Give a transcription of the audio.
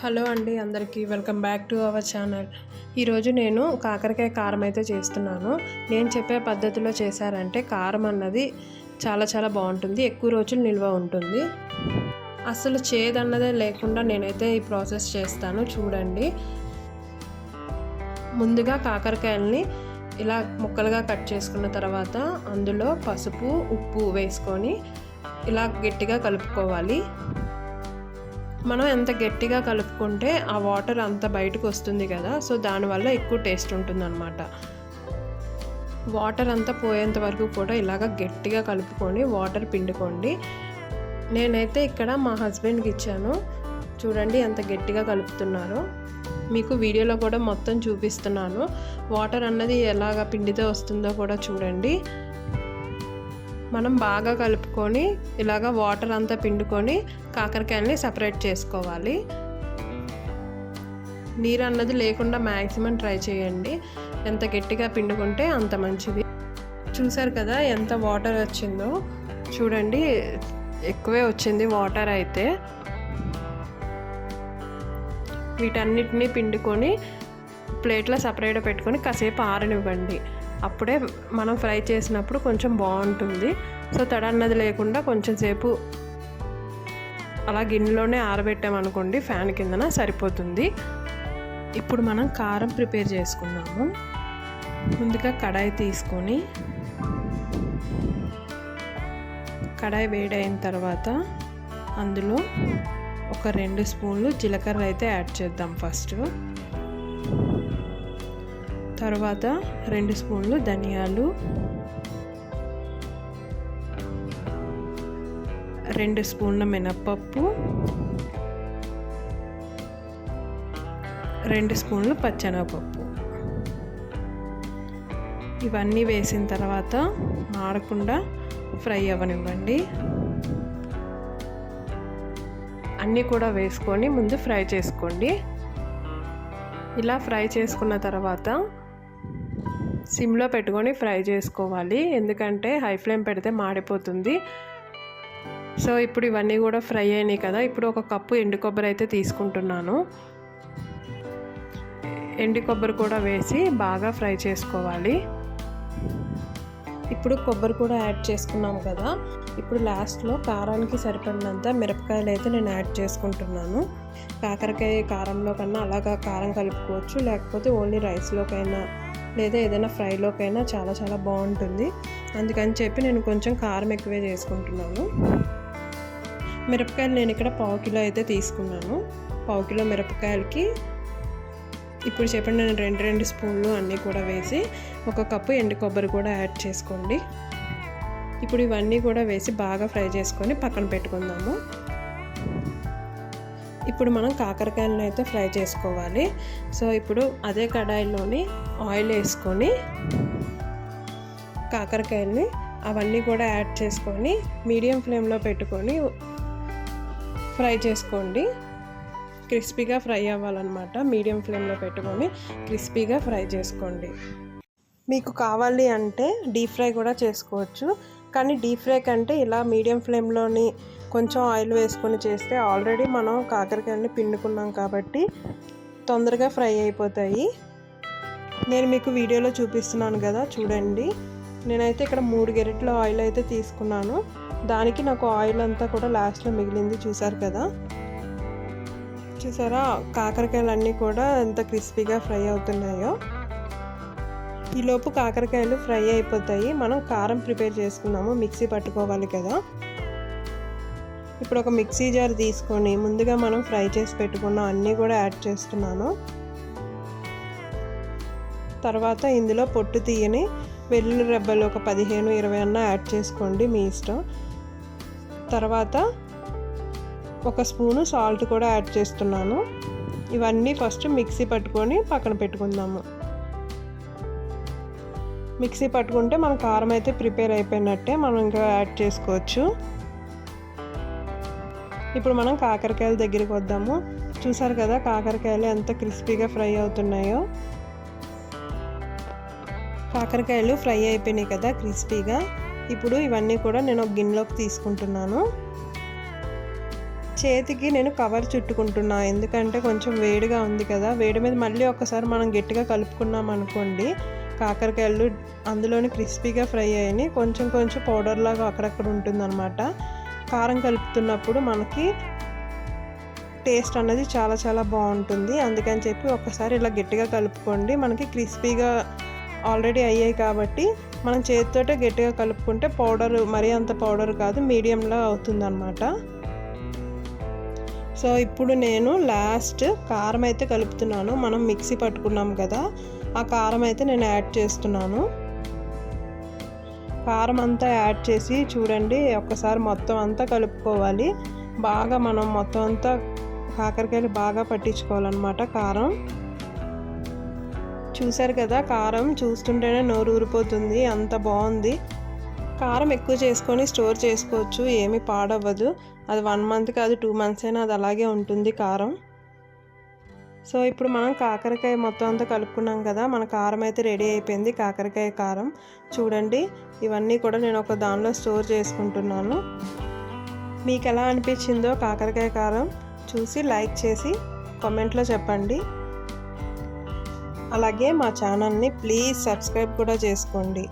Hello అండి అందరికీ welcome back to our channel. ఈరోజు నేను కాకరకాయ కారం అయితే చేస్తున్నాను. నేను చెప్పే పద్ధతిలో చేశారంటే కారం అన్నది చాలా చాలా బాగుంటుంది ఎక్కువ రోజులు నిల్వ ఉంటుంది. అసలు చేదన్నదే లేకుండా నేనైతే ఈ ప్రాసెస్ చేస్తాను చూడండి. ముందుగా కాకరకాయల్ని ఇలా ముక్కలుగా కట్ చేసుకున్న తర్వాత అందులో పసుపు ఉప్పు వేసుకొని ఇలా గట్టిగా కలుపుకోవాలి. మనం ఎంత గట్టిగా కలుపుకుంటే ఆ వాటర్ అంత బయటకు వస్తుంది కదా సో దానివల్ల ఎక్కువ టేస్ట్ ఉంటుందన్నమాట. వాటర్ అంతా పోయేంత వరకు కూడా ఇలాగ గట్టిగా కలుపుకొని వాటర్ పిండుకోండి. నేనైతే ఇక్కడ మా హస్బెండ్కి ఇచ్చాను. చూడండి ఎంత గట్టిగా కలుపుతున్నారో. మీకు వీడియోలో కూడా మొత్తం చూపిస్తున్నాను. వాటర్ అన్నది ఎలాగ పిండితే వస్తుందో కూడా చూడండి. మనం బాగా కలుపుకొని ఇలాగ వాటర్ అంతా పిండుకొని కాకరకాయల్ని సపరేట్ చేసుకోవాలి. నీరు అన్నది లేకుండా మ్యాక్సిమం ట్రై చేయండి. ఎంత గట్టిగా పిండుకుంటే అంత మంచిది. చూసారు కదా ఎంత వాటర్ వచ్చిందో? చూడండి ఎక్కువే వచ్చింది వాటర్ అయితే. వీటన్నిటిని పిండుకొని ప్లేట్లో సపరేట్గా పెట్టుకొని కాసేపు ఆరనివ్వండి. అప్పుడే మనం ఫ్రై చేసినప్పుడు కొంచెం బాగుంటుంది. సో తడన్నది లేకుండా కొంచెం సేపు అలా గిన్నెలోనే ఆరబెట్టామనుకోండి ఫ్యాన్ కిందన సరిపోతుంది. ఇప్పుడు మనం కారం ప్రిపేర్ చేసుకున్నాము ముందుగా కడాయి తీసుకొని కడాయి వేడైన తర్వాత అందులో ఒక రెండు స్పూన్లు జీలకర్ర అయితే యాడ్ చేద్దాం ఫస్ట్. తర్వాత రెండు స్పూన్లు ధనియాలు రెండు స్పూన్ల మినప్పప్పు రెండు స్పూన్లు పచ్చెనగపప్పు. ఇవన్నీ వేసిన తర్వాత మాడకుండా ఫ్రై అవ్వనివ్వండి. అన్నీ కూడా వేసుకొని ముందు ఫ్రై చేసుకోండి. ఇలా ఫ్రై చేసుకున్న తర్వాత సిమ్లో పెట్టుకొని ఫ్రై చేసుకోవాలి. ఎందుకంటే హై ఫ్లేమ్ పెడితే మాడిపోతుంది. సో ఇప్పుడు ఇవన్నీ కూడా ఫ్రై అయినాయి కదా. ఇప్పుడు ఒక కప్పు ఎండు కొబ్బరి అయితే తీసుకుంటున్నాను. ఎండు కొబ్బరి కూడా వేసి బాగా ఫ్రై చేసుకోవాలి. ఇప్పుడు కొబ్బరి కూడా యాడ్ చేసుకున్నాం కదా. ఇప్పుడు లాస్ట్లో కారానికి సరిపడినంత మిరపకాయలు అయితే నేను యాడ్ చేసుకుంటున్నాను. కాకరకాయ కారంలో కన్నా అలాగా కారం కలుపుకోవచ్చు. లేకపోతే ఓన్లీ రైస్లోకైనా లేదా ఏదైనా ఫ్రైలోకైనా చాలా చాలా బాగుంటుంది. అందుకని చెప్పి నేను కొంచెం కారం ఎక్కువే చేసుకుంటున్నాను. మిరపకాయలు నేను ఇక్కడ పావు కిలో అయితే తీసుకున్నాను. పావు కిలో మిరపకాయలకి ఇప్పుడు చెప్పండి నేను రెండు రెండు స్పూన్లు అన్నీ కూడా వేసి ఒక కప్పు ఎండు కొబ్బరి కూడా యాడ్ చేసుకోండి. ఇప్పుడు ఇవన్నీ కూడా వేసి బాగా ఫ్రై చేసుకొని పక్కన పెట్టుకుందాము. ఇప్పుడు మనం కాకరకాయలను అయితే ఫ్రై చేసుకోవాలి. సో ఇప్పుడు అదే కడాయిలోని ఆయిల్ వేసుకొని కాకరకాయల్ని అవన్నీ కూడా యాడ్ చేసుకొని మీడియం ఫ్లేమ్లో పెట్టుకొని ఫ్రై చేసుకోండి. క్రిస్పీగా ఫ్రై అవ్వాలన్నమాట. మీడియం ఫ్లేమ్లో పెట్టుకొని క్రిస్పీగా ఫ్రై చేసుకోండి. మీకు కావాలి అంటే డీప్ ఫ్రై కూడా చేసుకోవచ్చు. కానీ డీప్ ఫ్రై కంటే ఇలా మీడియం ఫ్లేమ్లోని కొంచెం ఆయిల్ వేసుకొని చేస్తే ఆల్రెడీ మనం కాకరకాయని పిండుకున్నాం కాబట్టి తొందరగా ఫ్రై అయిపోతాయి. నేను మీకు వీడియోలో చూపిస్తున్నాను కదా చూడండి. నేనైతే ఇక్కడ మూడు గెరెట్ల ఆయిల్ అయితే తీసుకున్నాను. దానికి నాకు ఆయిల్ అంతా కూడా లాస్ట్లో మిగిలింది చూసారు కదా? చూసారా? కాకరకాయలు అన్నీ కూడా ఎంత క్రిస్పీగా ఫ్రై అవుతున్నాయో. ఈలోపు కాకరకాయలు ఫ్రై అయిపోతాయి. మనం కారం ప్రిపేర్ చేసుకున్నాము. మిక్సీ పట్టుకోవాలి కదా. ఇప్పుడు ఒక మిక్సీ జార్ తీసుకొని ముందుగా మనం ఫ్రై చేసి పెట్టుకున్న అన్నీ కూడా యాడ్ చేస్తున్నాను. తర్వాత ఇందులో పొట్టు తీయని వెల్లుల్లి రెబ్బలు ఒక పదిహేను ఇరవై అన్న యాడ్ చేసుకోండి మీ ఇష్టం. తర్వాత ఒక స్పూను సాల్ట్ కూడా యాడ్ చేస్తున్నాను. ఇవన్నీ ఫస్ట్ మిక్సీ పట్టుకొని పక్కన పెట్టుకుందాము. మిక్సీ పట్టుకుంటే మన కారం అయితే ప్రిపేర్ అయిపోయినట్టే మనం ఇంకా యాడ్ చేసుకోవచ్చు. ఇప్పుడు మనం కాకరకాయల దగ్గరికి వద్దాము. చూసారు కదా కాకరకాయలు ఎంత క్రిస్పీగా ఫ్రై అవుతున్నాయో. కాకరకాయలు ఫ్రై అయిపోయినాయి కదా క్రిస్పీగా. ఇప్పుడు ఇవన్నీ కూడా నేను ఒక గిన్నెలోకి తీసుకుంటున్నాను. చేతికి నేను కవర్ చుట్టుకుంటున్నా. ఎందుకంటే కొంచెం వేడిగా ఉంది కదా. వేడి మీద మళ్ళీ ఒక్కసారి మనం గట్టిగా కలుపుకున్నాం అనుకోండి కాకరకాయలు అందులోని క్రిస్పీగా ఫ్రై అయ్యి కొంచెం కొంచెం పౌడర్ లాగా అక్కడక్కడ ఉంటుందన్నమాట. కారం కలుపుతున్నప్పుడు మనకి టేస్ట్ అన్నది చాలా చాలా బాగుంటుంది. అందుకని చెప్పి ఒక్కసారి ఇలా గట్టిగా కలుపుకోండి. మనకి క్రిస్పీగా ఆల్రెడీ అయ్యాయి కాబట్టి మనం చేతితోటే గట్టిగా కలుపుకుంటే పౌడర్ మరీ అంత పౌడర్ కాదు మీడియంలో అవుతుందన్నమాట. సో ఇప్పుడు నేను లాస్ట్ కారం అయితే కలుపుతున్నాను. మనం మిక్సీ పట్టుకున్నాం కదా ఆ కారం అయితే నేను యాడ్ చేస్తున్నాను. కారం అంతా యాడ్ చేసి చూడండి ఒక్కసారి మొత్తం అంతా కలుపుకోవాలి. బాగా మనం మొత్తం అంతా కాకరకాయలు బాగా పట్టించుకోవాలన్నమాట కారం. చూసారు కదా కారం చూస్తుంటేనే నోరు ఊరిపోతుంది అంత బాగుంది. కారం ఎక్కువ చేసుకొని స్టోర్ చేసుకోవచ్చు ఏమీ పాడవ్వదు. అది వన్ మంత్ కాదు టూ మంత్స్ అయినా అది అలాగే ఉంటుంది కారం. సో ఇప్పుడు మనం కాకరకాయ మొత్తం అంతా కలుపుకున్నాం కదా మన కారం అయితే రెడీ అయిపోయింది కాకరకాయ కారం. చూడండి ఇవన్నీ కూడా నేను ఒక దానిలో స్టోర్ చేసుకుంటున్నాను. మీకు ఎలా అనిపించిందో కాకరకాయ కారం చూసి లైక్ చేసి కామెంట్లో చెప్పండి. అలాగే మా ఛానల్ని ప్లీజ్ సబ్స్క్రైబ్ కూడా చేసుకోండి.